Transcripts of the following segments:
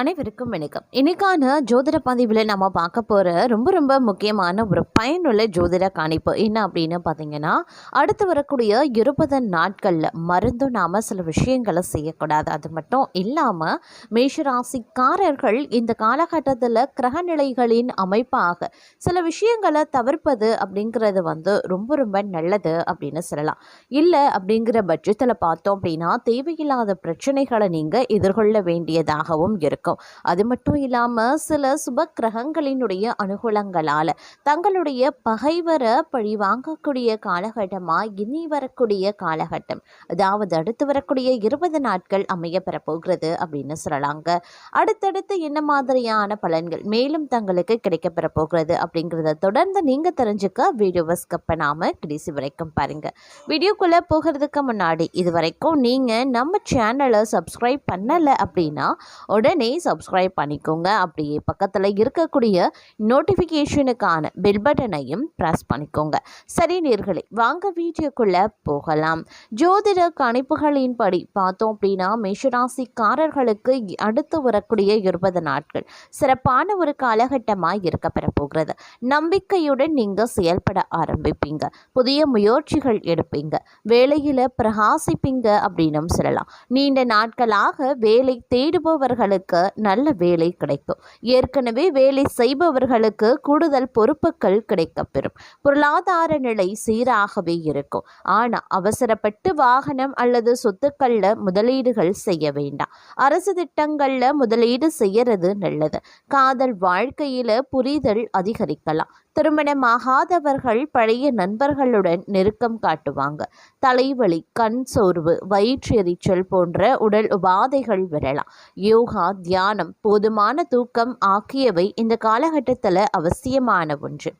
அனைவருக்கும் வணக்கம். இன்னைக்கான ஜோதிட பதிவில் நம்ம பார்க்க போகிற ரொம்ப ரொம்ப முக்கியமான ஒரு பயனுள்ள ஜோதிட காணிப்பு என்ன அப்படின்னு பார்த்தீங்கன்னா அடுத்து வரக்கூடிய இருபது நாட்களில் மருந்தும் நாம் சில விஷயங்களை செய்யக்கூடாது. அது மட்டும் இல்லாமல் மேஷராசிக்காரர்கள் இந்த காலகட்டத்தில் கிரகநிலைகளின் அமைப்பாக சில விஷயங்களை தவிர்ப்பது அப்படிங்கிறது வந்து ரொம்ப ரொம்ப நல்லது அப்படின்னு சொல்லலாம். இல்லை அப்படிங்கிற பட்சத்தில் பார்த்தோம் அப்படின்னா தேவையில்லாத பிரச்சனைகளை நீங்கள் எதிர்கொள்ள வேண்டியதாகவும் இருக்கும். அது மட்டும் இல்லாமல் சில சுப கிரகங்களினுடைய அனுகூலங்களால் தங்களுடைய பகைவரை பழி வாங்கக்கூடிய காலகட்டமாக இனி வரக்கூடிய காலகட்டம். அதாவது அடுத்து வரக்கூடிய இருபது நாட்கள் அமைய பெறப்போகிறது அப்படின்னு சொல்லலாங்க. அடுத்தடுத்து என்ன மாதிரியான பலன்கள் மேலும் தங்களுக்கு கிடைக்க பெறப்போகிறது அப்படிங்கிறத தொடர்ந்து நீங்கள் தெரிஞ்சுக்க வீடியோவை ஸ்கிப் பண்ணாமல் கடைசி வரைக்கும் பாருங்கள் வீடியோக்குள்ளே போகிறதுக்கு முன்னாடி இது வரைக்கும் நீங்கள் நம்ம சேனலை சப்ஸ்கிரைப் பண்ணலை அப்படின்னா உடனே சப்ஸ்கிரைப் பண்ணிக்கோங்க. அப்படியே பக்கத்தில் இருக்கக்கூடிய நோட்டிஃபிகேஷனுக்கான பெல் பட்டனையும் ப்ரெஸ் பண்ணிக்கோங்க. சரி நேர்களை வாங்க வீடியோக்குள்ளே போகலாம். ஜோதிட கணிப்புகளின்படி பார்த்தோம் அப்படின்னா மேஷராசிக்காரர்களுக்கு அடுத்து வரக்கூடிய இருபது நாட்கள் சிறப்பான ஒரு காலகட்டமாக இருக்க பெறப்போகிறது. நம்பிக்கையுடன் நீங்கள் செயல்பட ஆரம்பிப்பீங்க. புதிய முயற்சிகள் எடுப்பீங்க. வேலையில் பிரகாசிப்பீங்க அப்படின்னும் சொல்லலாம். நீண்ட நாட்களாக வேலை தேடுபவர்களுக்கு நல்ல வேலை கிடைக்கும். ஏற்கனவே வேலை செய்பவர்களுக்கு கூடுதல் பொறுப்புகள் கிடைக்கப்பெறும். பொருளாதார நிலை சீராகவே இருக்கும். ஆனால் அவசரப்பட்டு வாகனம் அல்லது சொத்துக்களில் முதலீடுகள் செய்ய வேண்டாம். அரசு திட்டங்களில் முதலீடு செய்யறது நல்லது. காதல் வாழ்க்கையில் புரிதல் அதிகரிக்கலாம். திருமணமாகாதவர்கள் பழைய நண்பர்களுடன் நெருக்கம் காட்டுவாங்க. தலைவலி கண் சோர்வு வயிற்றெரிச்சல் போன்ற உடல் உபாதைகள் வரலாம். யோகா தியானம் போதுமான தூக்கம் ஆகியவை இந்த காலகட்டத்தில் அவசியமான ஒன்று.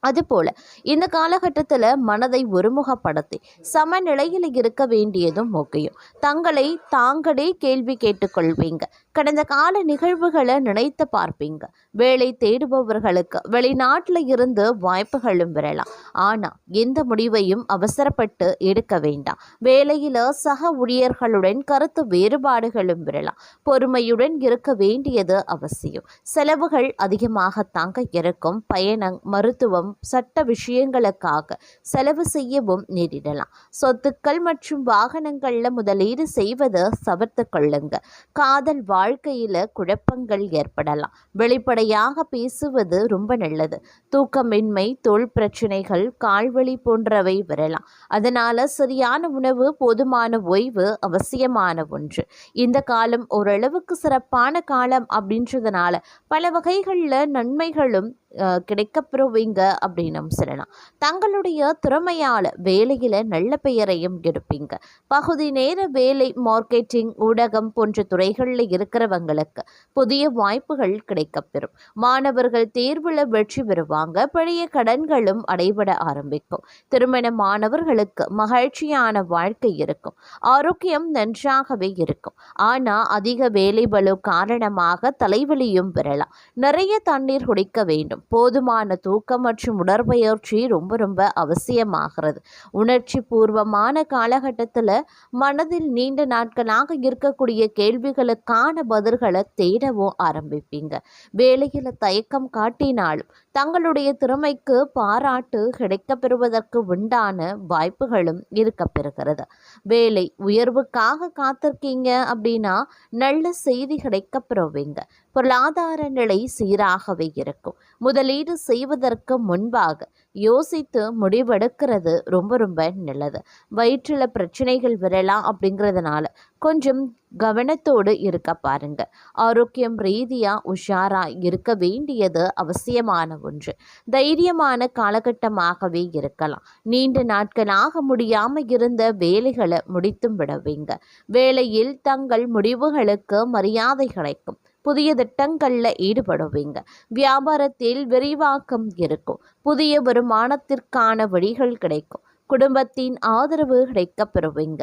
அதுபோல இந்த காலகட்டத்தில் மனதை ஒருமுகப்படுத்தி சமநிலையில் இருக்க வேண்டியதும் முக்கியம். தங்களை தாங்களே கேள்வி கேட்டுக்கொள்வீங்க. கடந்த கால நிகழ்வுகளை நினைத்து பார்ப்பீங்க. வேலை தேடுபவர்களுக்கு வெளிநாட்டில் இருந்து வாய்ப்புகளும் வரலாம். ஆனால் எந்த முடிவையும் அவசரப்பட்டு எடுக்க வேண்டாம். வேலையில் சக ஊழியர்களுடன் கருத்து வேறுபாடுகளும் வரலாம். பொறுமையுடன் இருக்க வேண்டியது அவசியம். செலவுகள் அதிகமாகத்தாங்க இருக்கும். பயணம் மருத்துவம் சட்ட விஷயங்களுக்காக செலவு செய்யவும் நேரிடலாம். சொத்துக்கள் மற்றும் வாகனங்களில் முதலீடு செய்வதை தவிர்த்து கொள்ளுங்க. காதல் வாழ்க்கையில் குழப்பங்கள் ஏற்படலாம். வெளிப்படையாக பேசுவது ரொம்ப நல்லது. தூக்கமின்மை தோல் பிரச்சனைகள் கால்வலி போன்றவை வரலாம். அதனால சரியான உணவு போதுமான ஓய்வு அவசியமான ஒன்று. இந்த காலம் ஓரளவுக்கு சிறப்பான காலம் அப்படின்றதுனால பல வகைகளில் நன்மைகளும் கிடைக்கப்பெறுவீங்க அப்படின்னும் சொல்லலாம். தங்களுடைய திறமையால் வேலையில் நல்ல பெயரையும் எடுப்பீங்க. பகுதி நேர வேலை மார்க்கெட்டிங் ஊடகம் போன்ற துறைகளில் இருக்கிறவங்களுக்கு புதிய வாய்ப்புகள் கிடைக்கப்பெறும். மாணவர்கள் தேர்வில் வெற்றி பெறுவாங்க. பழைய கடன்களும் அடைபட ஆரம்பிக்கும். திருமணமானவர்களுக்கு மகிழ்ச்சியான வாழ்க்கை இருக்கும். ஆரோக்கியம் நன்றாகவே இருக்கும். ஆனால் அதிக வேலை பலு காரணமாக தலைவலியும் பெறலாம். நிறைய தண்ணீர் குடிக்க வேண்டும். போதுமான தூக்கம் மற்றும் உடற்பயிற்சி ரொம்ப ரொம்ப அவசியமாகிறது. உணர்ச்சி பூர்வமான காலகட்டத்தில் மனதில் நீண்ட நாட்களாக இருக்கக்கூடிய கேள்விகளுக்கான பதில்களை தேடவும் ஆரம்பிப்பீங்க. வேலையில் தயக்கம் காட்டினாலும் தங்களுடைய திறமைக்கு பாராட்டு கிடைக்கப்பெறுவதற்கு உண்டான வாய்ப்புகளும் இருக்கப்பெறுகிறது வேலை உயர்வுக்காக காத்திருக்கீங்க அப்படின்னா நல்ல செய்தி கிடைக்கப்பெறுவீங்க. பொருளாதார நிலை சீராகவே இருக்கும். முதலீடு செய்வதற்கு முன்பாக யோசித்து முடிவெடுக்கிறது ரொம்ப ரொம்ப நல்லது. வயிற்றில் பிரச்சனைகள் வரலாம் அப்படிங்கிறதுனால கொஞ்சம் கவனத்தோடு இருக்க பாருங்க. ஆரோக்கியம் ரீதியாக உஷாராக இருக்க வேண்டியது அவசியமான ஒன்று. தைரியமான காலகட்டமாகவே இருக்கலாம். நீண்ட நாட்களாக முடியாமல் இருந்த வேலைகளை முடித்தும் விடுவீங்க வேலையில் தங்கள் முடிவுகளுக்கு மரியாதை கிடைக்கும். புதிய திட்டங்களில் ஈடுபடுவீங்க. வியாபாரத்தில் விரிவாக்கம் இருக்கும். புதிய வருமானத்திற்கான வழிகள் கிடைக்கும். குடும்பத்தின் ஆதரவு கிடைக்கப் பெறுவீங்க.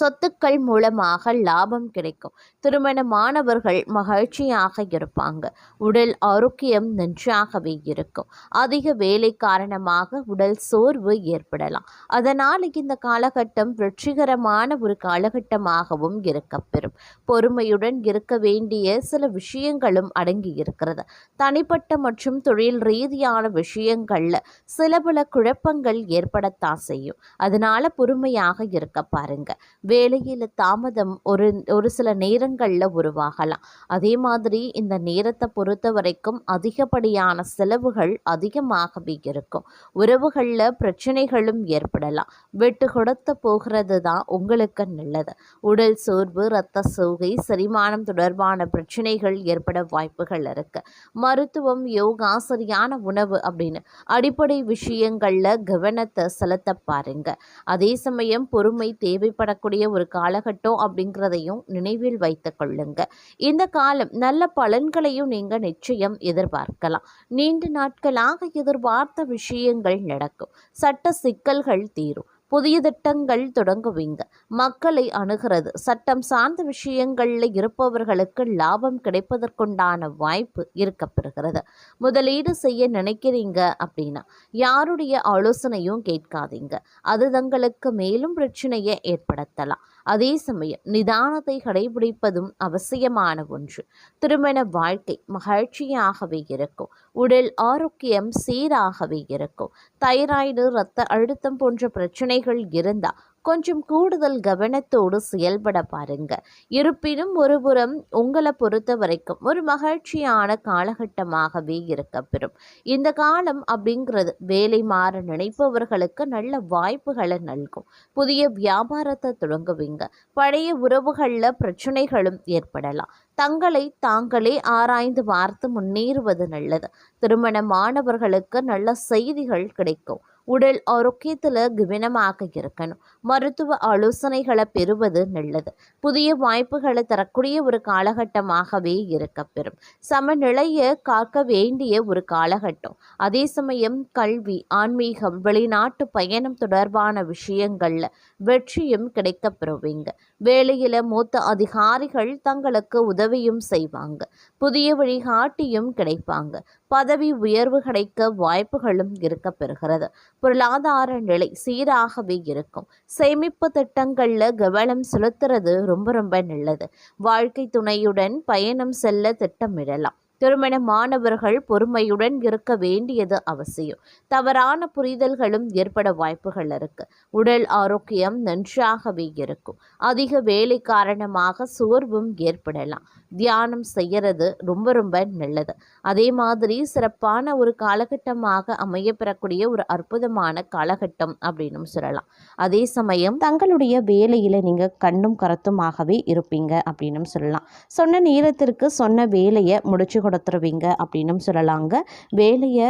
சொத்துக்கள் மூலமாக லாபம் கிடைக்கும். திருமணமானவர்கள் மகிழ்ச்சியாக இருப்பாங்க. உடல் ஆரோக்கியம் நன்றாகவே இருக்கும். அதிக வேலை காரணமாக உடல் சோர்வு ஏற்படலாம். அதனால் இந்த காலகட்டம் வெற்றிகரமான ஒரு காலகட்டமாகவும் இருக்கப்பெறும். பொறுமையுடன் இருக்க வேண்டிய சில விஷயங்களும் அடங்கி இருக்கிறது. தனிப்பட்ட மற்றும் தொழில் ரீதியான விஷயங்களில் சில பல குழப்பங்கள் ஏற்படத்தான் செய்யும். அதனால் பொறுமையாக இருக்க பாருங்கள் வேலையில் தாமதம் ஒரு ஒரு சில நேரங்களில் உருவாகலாம். அதே மாதிரி இந்த நேரத்தை பொறுத்த வரைக்கும் அதிகப்படியான செலவுகள் அதிகமாகவே இருக்கும். உறவுகளில் பிரச்சனைகளும் ஏற்படலாம். வெட்டு கொடுத்த போகிறது தான் உங்களுக்கு நல்லது. உடல் சோர்வு இரத்த சோகை செரிமானம் தொடர்பான பிரச்சனைகள் ஏற்பட வாய்ப்புகள் இருக்கு. மருத்துவம் யோகா சரியான உணவு அப்படின்னு அடிப்படை விஷயங்களில் கவனத்தை செலுத்த பாருங்க. அதே சமயம் பொறுமை தேவைப்படக்கூடிய ஒரு காலகட்டம் அப்படிங்கிறதையும் நினைவில் வைத்து கொள்ளுங்க. இந்த காலம் நல்ல பலன்களையும் நீங்க நிச்சயம் எதிர்பார்க்கலாம். நீண்ட நாட்களாக எதிர்பார்த்த விஷயங்கள் நடக்கும். சட்ட சிக்கல்கள் தீரும். புதிய திட்டங்கள் தொடங்குவீங்க. மக்களை அணுகிறது. சட்டம் சார்ந்த விஷயங்களில் இருப்பவர்களுக்கு லாபம் கிடைப்பதற்குண்டான வாய்ப்பு இருக்கப்பெறுகிறது. முதலீடு செய்ய நினைக்கிறீங்க அப்படின்னா யாருடைய ஆலோசனையும் கேட்காதீங்க. அது தங்களுக்கு மேலும் பிரச்சனையை ஏற்படுத்தலாம். அதே சமயம் நிதானத்தை கடைபிடிப்பதும் அவசியமான ஒன்று. திருமண வாழ்க்கை மகிழ்ச்சியாகவே இருக்கும். உடல் ஆரோக்கியம் சீராகவே இருக்கும். தைராய்டு இரத்த அழுத்தம் போன்ற பிரச்சனைகள் இருந்தால் கொஞ்சம் கூடுதல் கவனத்தோடு செயல்பட பாருங்க. இருப்பினும் ஒருபுறம் உங்களை பொறுத்த வரைக்கும் ஒரு மகிழ்ச்சியான காலகட்டமாகவே இருக்கப்பெறும். இந்த காலம் அப்படிங்கிறது வேலை மாற நினைப்பவர்களுக்கு நல்ல வாய்ப்புகளை நல்கும். புதிய வியாபாரத்தை தொடங்குவீங்க. பழைய உறவுகளில் பிரச்சனைகளும் ஏற்படலாம். தங்களை தாங்களே ஆராய்ந்து பார்த்து முன்னேறுவது நல்லது. திருமணமானவர்களுக்கு நல்ல செய்திகள் கிடைக்கும். உடல் ஆரோக்கியத்தில் கவனமாக இருக்கணும். மருத்துவ ஆலோசனைகளை பெறுவது நல்லது. புதிய வாய்ப்புகளை தரக்கூடிய ஒரு காலகட்டமாகவே இருக்கப்பெறும். சமநிலையை காக்க வேண்டிய ஒரு காலகட்டம். அதே சமயம் கல்வி ஆன்மீகம் வெளிநாட்டு பயணம் தொடர்பான விஷயங்களில் வெற்றியும் கிடைக்கப்பெறுவீங்க வேலையில் மூத்த அதிகாரிகள் தங்களுக்கு உதவியும் செய்வாங்க. புதிய வழிகாட்டியும் கிடைப்பாங்க. பதவி உயர்வு கிடைக்க வாய்ப்புகளும் இருக்க பெறுகிறது. பொருளாதார நிலை சீராகவே இருக்கும். சேமிப்பு திட்டங்களில் கவனம் செலுத்துறது ரொம்ப ரொம்ப நல்லது. வாழ்க்கை துணையுடன் பயணம் செல்ல திட்டமிடலாம். திருமணமானவர்கள் பொறுமையுடன் இருக்க வேண்டியது அவசியம். தவறான புரிதல்களும் ஏற்பட வாய்ப்புகள் இருக்கு. உடல் ஆரோக்கியம் நன்றாகவே இருக்கும். அதிக வேலை காரணமாக சோர்வும் ஏற்படலாம். தியானம் செய்யறது ரொம்ப ரொம்ப நல்லது. அதே மாதிரி சிறப்பான ஒரு காலகட்டமாக அமையப்பெறக்கூடிய ஒரு அற்புதமான காலகட்டம் அப்படின்னு சொல்லலாம். அதே சமயம் தங்களுடைய வேலையில் நீங்கள் கண்ணும் கருத்துமாகவே இருப்பீங்க அப்படின்னு சொல்லலாம். சொன்ன நேரத்திற்கு சொன்ன வேலையை முடிச்சு கொடுத்துருவீங்க அப்படின்னு சொல்லலாங்க. வேலையை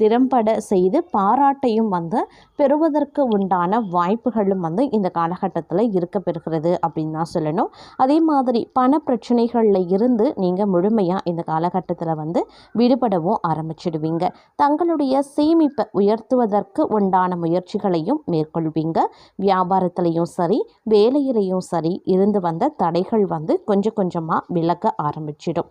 திறம்பட செய்து பாராட்டையும் வந்து பெறுவதற்கு உண்டான வாய்ப்புகளும் வந்து இந்த காலகட்டத்தில் இருக்க பெறுகிறது அப்படின்னு தான் சொல்லணும். அதே மாதிரி பண பிரச்சனைகளில் இருந்து நீங்கள் முழுமையாக இந்த காலகட்டத்தில் வந்து விடுபடவும் ஆரம்பிச்சிடுவீங்க. தங்களுடைய சேமிப்பை உயர்த்துவதற்கு உண்டான முயற்சிகளையும் மேற்கொள்வீங்க. வியாபாரத்திலையும் சரி வேலையிலையும் சரி இருந்து வந்த தடைகள் வந்து கொஞ்சம் கொஞ்சமாக விலக ஆரம்பிச்சிடும்.